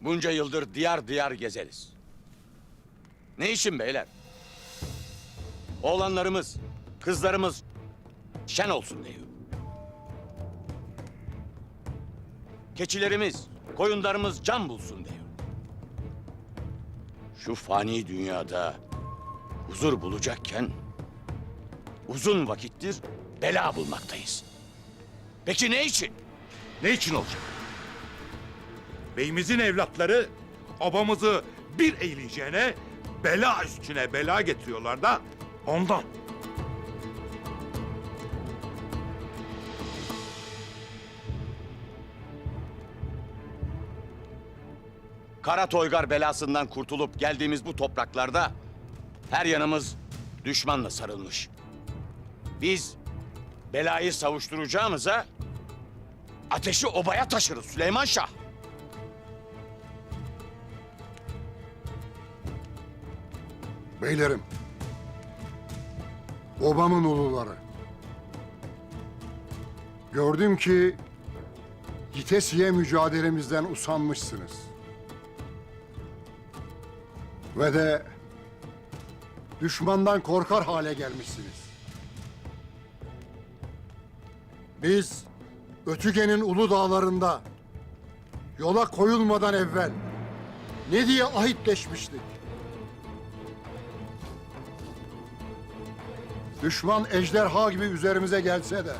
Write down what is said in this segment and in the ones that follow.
Bunca yıldır diyar diyar gezeriz. Ne için beyler? Oğlanlarımız, kızlarımız şen olsun diyor. Keçilerimiz, koyunlarımız can bulsun diyor. Şu fani dünyada huzur bulacakken uzun vakittir bela bulmaktayız. Peki ne için? Ne için olacak? Beyimizin evlatları obamızı bir eğleyeceğine bela üstüne bela getiriyorlar da ondan. Kara Toygar belasından kurtulup geldiğimiz bu topraklarda her yanımız düşmanla sarılmış. Biz belayı savuşturacağımıza ateşi obaya taşırız Süleyman Şah. Beylerim, obamın uluları. Gördüm ki Gitesiye mücadelemizden usanmışsınız. Ve de düşmandan korkar hale gelmişsiniz. Biz Ötüge'nin ulu dağlarında yola koyulmadan evvel ne diye ahitleşmiştik? Düşman ejderha gibi üzerimize gelse de,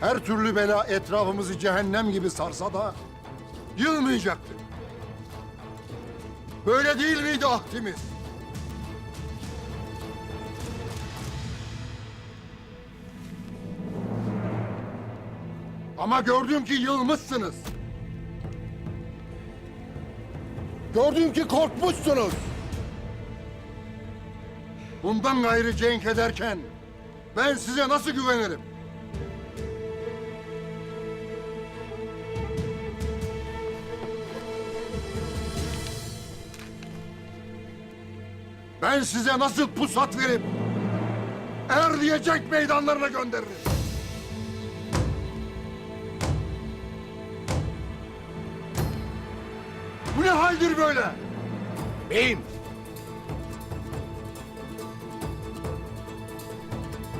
her türlü bela etrafımızı cehennem gibi sarsa da yılmayacaktık. Böyle değil miydi ahdimiz? Ama gördüm ki yılmışsınız. Gördüm ki korkmuşsunuz. Bundan gayrı cenk ederken ben size nasıl güvenirim? Ben size nasıl pusat verip er diye meydanlarına gönderirim? Bu ne haldir böyle? Beyim.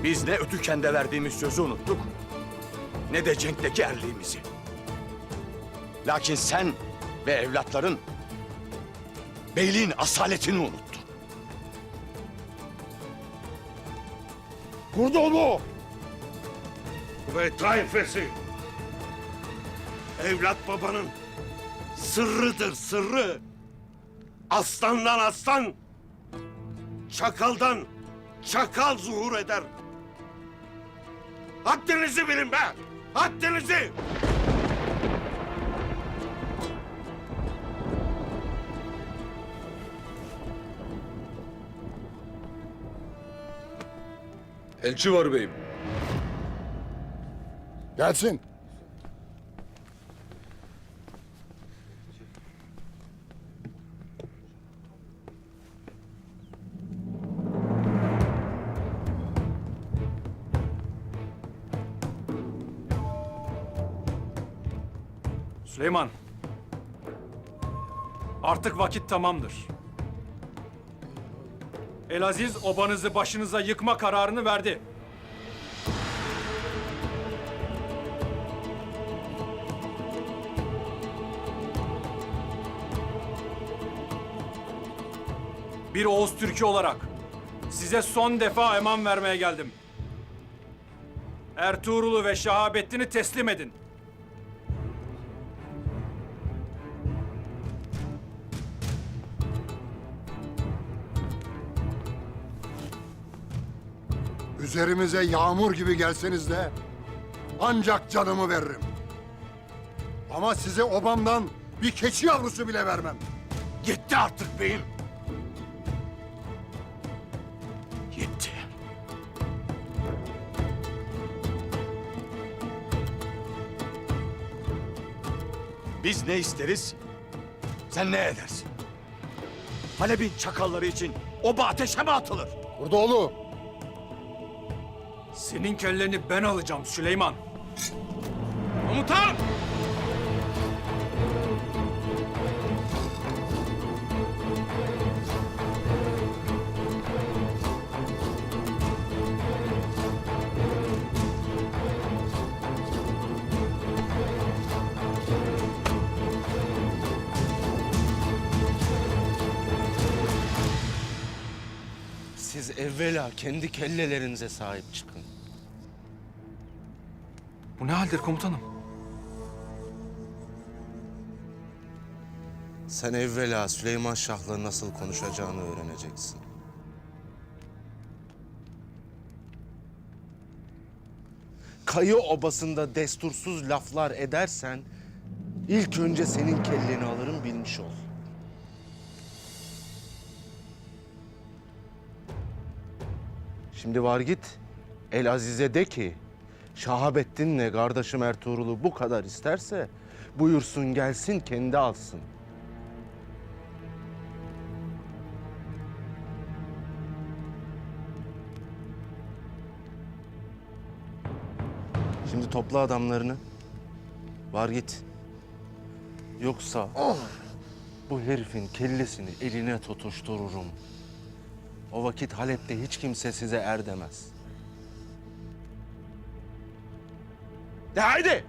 Biz ne Ötüken'de verdiğimiz sözü unuttuk, ne de Cenk'teki erliğimizi. Lakin sen ve evlatların beyliğin asaletini unuttu. Kurdoğlu ve tayfesi. Evlat babanın sırrıdır sırrı. Aslandan aslan, çakaldan çakal zuhur eder. Haddinizi bilin be! Haddinizi! Elçi var beyim. Gelsin. Süleyman. Artık vakit tamamdır. Elaziz obanızı başınıza yıkma kararını verdi. Bir Oğuz Türk'ü olarak size son defa eman vermeye geldim. Ertuğrul'u ve Şahabettin'i teslim edin. Üzerimize yağmur gibi gelseniz de ancak canımı veririm. Ama size obamdan bir keçi yavrusu bile vermem. Yetti artık beyim. Yetti. Biz ne isteriz? Sen ne edersin? Halep'in çakalları için oba ateşe mi atılır? Kurdoğlu, senin kelleni ben alacağım Süleyman. Komutan! Siz evvela kendi kellelerinize sahip çıkın. Bu ne haldir komutanım? Sen evvela Süleyman Şah'la nasıl konuşacağını öğreneceksin. Kayı obasında destursuz laflar edersen ilk önce senin kelleni alırım bilmiş ol. Şimdi var git El Aziz'e de ki Şahabettin'le kardeşim Ertuğrul'u bu kadar isterse buyursun gelsin kendi alsın. Şimdi topla adamlarını. Var git. Yoksa bu herifin kellesini eline tutuştururum. O vakit Halep'te hiç kimse size er demez. De haydi!